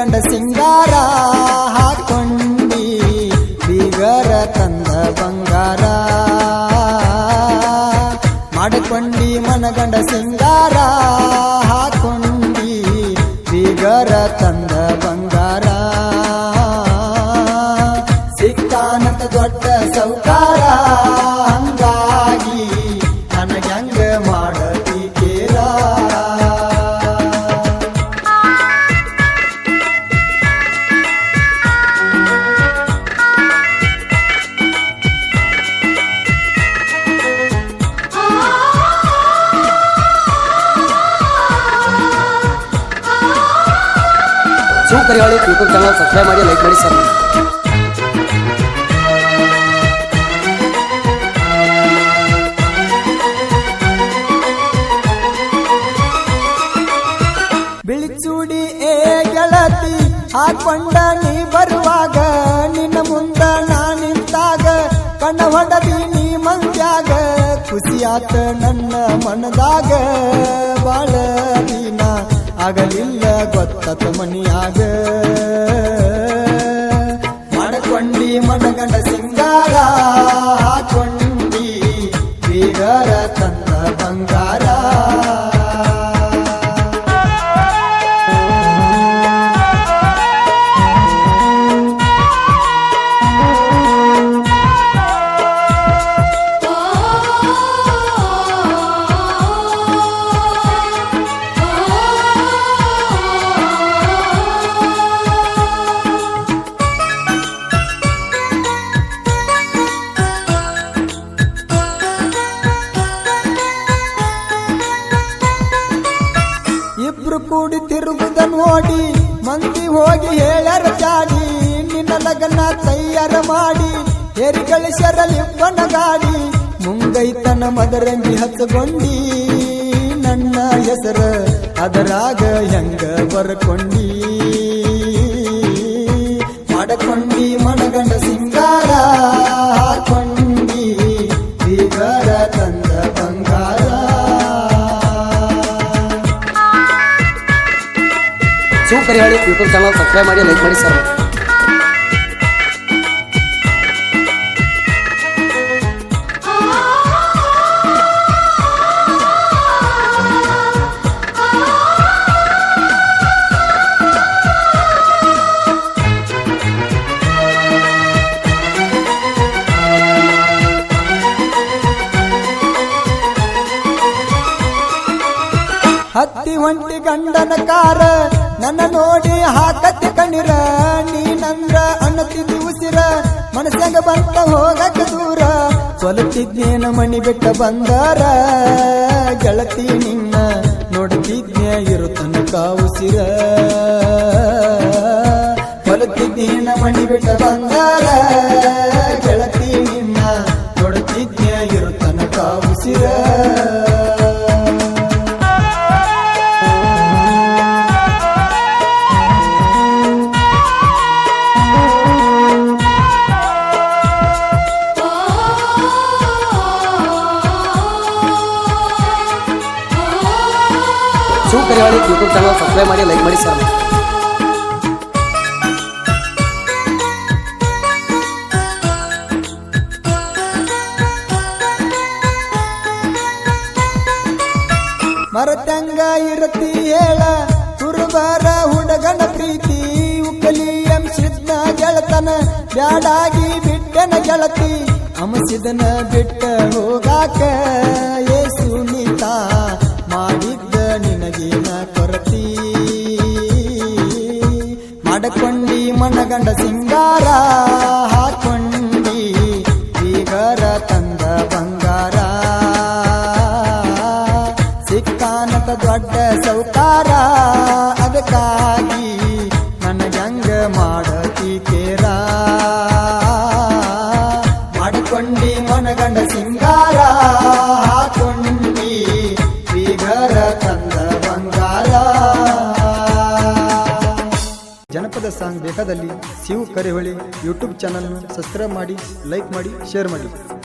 ಮನಗಂಡ ಸಿಂಗಾರ ಹಾಕೊಂಡಿ ಬೀಗರ ತಂದ ಬಂಗಾರ. ಮಾಡಿಕೊಂಡಿ ಮನಗಂಡ ಸಿಂಗಾರ ಹಾಕೊಂಡಿ ಬೀಗರ ತಂದ ಶಿವಕರಿವಾಳಿ ಯೂಟ್ಯೂಬ್ ಚಾನಲ್ ಸಬ್ಸ್ಕ್ರೈಬ್ ಮಾಡಿ ಲೈಕ್ ಮಾಡಿ ಸರ್ ಬಿಳಿಚೂಡಿ ಏ ಗೆಳತಿ ಹಾಕೊಂಡ ನೀ ಬರುವಾಗ, ನಿನ್ನ ಮುಂದ ನಾ ನಿಂತಾಗ, ಕಣ್ಣ ಹೊಡದಿ ನೀ ಮಂದ್ಯಾಗ ಖುಷಿಯಾತ ನನ್ನ ಮನದಾಗ ಬಾಳ ಆಗಲಿಲ್ಲ ಗೊತ್ತ ಮನಿಯಾಗ ಮಡಕೊಂಡಿ ಮನಗಂಡ ಸಿಂಗಾರ ಹಾಕೊಂಡಿ ಬೀಗರ ತಂದ ಬಂಗಾರ. ಕೂಡಿ ತಿರುಗುದ ನೋಡಿ ಮಂದಿ ಹೋಗಿ ಹೇಳರ ಜಾಡಿ ನಿನ್ನ ಲಗನ ತಯ್ಯಾರ ಮಾಡಿ ಹೇರಿ ಗಳಿಸ್ಯಾರಲಿಬ್ಬನ ಗಾಡಿ ಮುಂಗೈತನ ಮದರಂಗಿ ಹಚ್ಚಗೊಂಡಿ ನನ್ನ ಹೆಸರ ಅದರಾಗ ಹೆಂಗ ಬರ್ಕೊಂಡಿ. ಮಾಡಕೊಂಡಿ ಮನಗಂಡ ಶಿವಕರಿವಾಳಿ ಯೂಟ್ಯೂಬ್ ಚಾನಲ್ ಸಬ್ಸ್ಕ್ರೈಬ್ ಮಾಡಿ ಲೈಕ್ ಮಾಡಿ ಸರ್ ಹತ್ತಿ ಒಂಟಿ ಗಂಡನ ಕಾರ ನನ್ನ ನೋಡಿ ಹಾಕತ್ತಿ ಕಣ್ಣಿರ, ನೀನಂದ್ರ ಅನ್ನತಿದ್ದಿ ಉಸಿರ. ಮನಸ್ಸಾಗ ಬಂತ ಹೋಗಕ ದೂರ. ಸೊಲತಿದ್ನೇನ ಮಣಿ ಬಿಟ್ಟ ಬಂದಾರ ಗೆಳತಿ ನಿನ್ನ ನೋಡ್ತಿದ್ನೇ ಇರು ತನಕ ಉಸಿರ ಮಣಿ ಬಿಟ್ಟ ಬಂದಾರ ಶಿವಕರಿವಾಳಿ ಯೂಟ್ಯೂಬ್ ಚಾನಲ್ ಸಬ್ಸ್ಕ್ರೈಬ್ ಮಾಡಿ ಲೈಕ್ ಮಾಡಿ ಸರ್ ಮರತಂಗ ಇರತಿ ಹೇಳ ಕುರುಬರ ಹುಡುಗನ ಪ್ರೀತಿ. ಉಕ್ಕಲಿ ಸಿದ್ದ ಗೆಳತನ, ಬ್ಯಾಡಾಗಿ ಬಿಟ್ಟನ ಗೆಳತಿ. ಅಮಸಿದನ ಬಿಟ್ಟ ಹೋಗಾಕ ಏಸು ನೀತ ಕೊರತಿ ಮಾಡಕೊಂಡಿ ಮನಗಂಡ ಸಿಂಗಾರ, ಹಾಕೊಂಡಿ ಬೀಗರ ತಂದ ಬಂಗಾರ. ಸಿಕ್ಕಾನತ ದೊಡ್ಡ ಸೌಕಾರ, ಅದಕ್ಕಾಗಿ ನನಗಂಗ ಮಾಡತಿ ಕೇರ ಸಾಂಗ್ ಬೇಕಾದಲ್ಲಿ ಸಿವು ಕರಿಹೊಳಿ ಯೂಟ್ಯೂಬ್ ಚಾನಲ್ನ ಸಬ್ಸ್ಕ್ರೈಬ್ ಮಾಡಿ ಲೈಕ್ ಮಾಡಿ ಶೇರ್ ಮಾಡಿ.